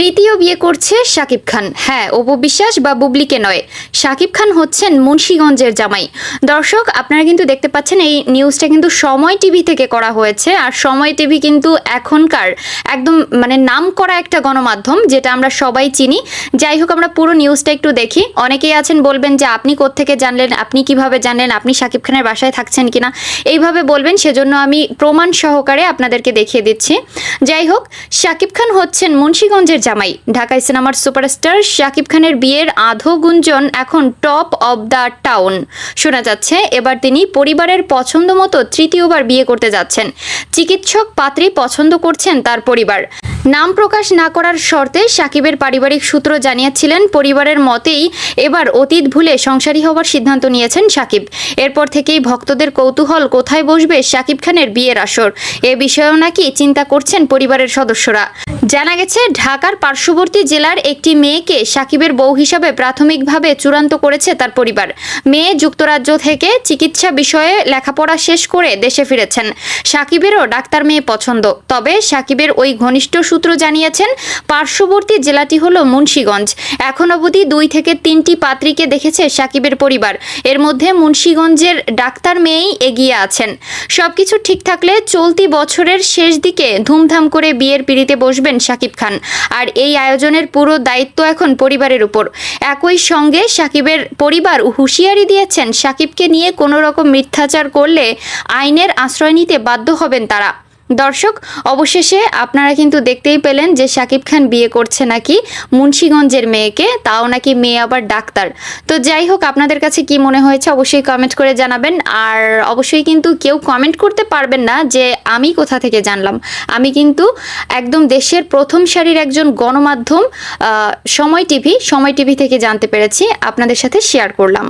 তৃতীয় বিয়ে করছে শাকিব খান। হ্যাঁ অপবিশ্বাস বা বুবলিকে নয়। শাকিব খান হচ্ছেন মুন্সীগঞ্জের জামাই। দর্শক, আপনারা কিন্তু দেখতে পাচ্ছেন এই নিউজটা কিন্তু সময় টিভি থেকে করা হয়েছে আর সময় টিভি কিন্তু এখনকার একদম মানে নাম করা একটা গণমাধ্যম যেটা আমরা সবাই চিনি। যাই হোক, আমরা পুরো নিউজটা একটু দেখি। অনেকেই আছেন বলবেন যে আপনি কোত্থেকে জানলেন, আপনি কীভাবে জানলেন, আপনি শাকিব খানের বাসায় থাকছেন কিনা? এইভাবে বলবেন, সেজন্য আমি প্রমাণ সহকারে আপনাদেরকে দেখিয়ে দিচ্ছি। যাই হোক, শাকিব খান হচ্ছেন মুন্সীগঞ্জের জামাই। ঢাকায় সিনেমার সুপারস্টার শাকিব খানের বিয়ের আধো গুঞ্জন এখন টপ অব দ্য টাউন। শোনা যাচ্ছে, এবার তিনি পরিবারের পছন্দ মতো তৃতীয়বার বিয়ে করতে যাচ্ছেন। চিকিৎসক পাত্রী পছন্দ করছেন তার পরিবার। নাম প্রকাশ না করার শর্তে সাকিবের পারিবারিক সূত্র জানিয়েছিলেন, পরিবারের মতেই এবার অতীত ভুলে সংসারী হওয়ার সিদ্ধান্ত নিয়েছেন সাকিব এরপর থেকেই ভক্তদের কৌতূহল কোথায় বসবে সাকিব খানের বিয়ের আসর? এ বিষয়েও নাকি চিন্তা করছেন পরিবারের সদস্যরা। জানা গেছে, ঢাকার পার্শ্ববর্তী জেলার একটি মেয়েকে সাকিবের বউ হিসাবে প্রাথমিকভাবে চূড়ান্ত করেছে তার পরিবার। মেয়ে যুক্তরাজ্য থেকে চিকিৎসা বিষয়ে লেখাপড়া শেষ করে দেশে ফিরেছেন। সাকিবেরও ডাক্তার মেয়ে পছন্দ। তবে সাকিবের ওই ঘনিষ্ঠ সূত্র জানিয়েছেন, পার্শ্ববর্তী জেলাটি হল মুন্সীগঞ্জ। এখন অবধি দুই থেকে তিনটি পাত্রীকে দেখেছে সাকিবের পরিবার। এর মধ্যে মুন্সীগঞ্জের ডাক্তার মেয়েই এগিয়ে আছেন। সবকিছু ঠিক থাকলে চলতি বছরের শেষ দিকে ধুমধাম করে বিয়ের পিড়িতে বসবেন সাকিব খান। আর এই আয়োজনের পুরো দায়িত্ব এখন পরিবারের উপর। একই সঙ্গে সাকিবের পরিবার হুঁশিয়ারি দিয়েছেন, সাকিবকে নিয়ে কোনো রকম মিথ্যাচার করলে আইনের আশ্রয় নিতে বাধ্য হবেন তারা। দর্শক, অবশেষে আপনারা কিন্তু দেখতেই পেলেন যে শাকিব খান বিয়ে করছে নাকি মুন্সীগঞ্জের মেয়েকে, তাও নাকি মেয়ে আবার ডাক্তার। তো যাই হোক, আপনাদের কাছে কি মনে হয়েছে অবশ্যই কমেন্ট করে জানাবেন। আর অবশ্যই কিন্তু কেউ কমেন্ট করতে পারবেন না যে আমি কোথা থেকে জানলাম। আমি কিন্তু একদম দেশের প্রথম সারির একজন গণমাধ্যম সময় টিভি সময় টিভি থেকে জানতে পেরেছি। আপনাদের সাথে শেয়ার করলাম।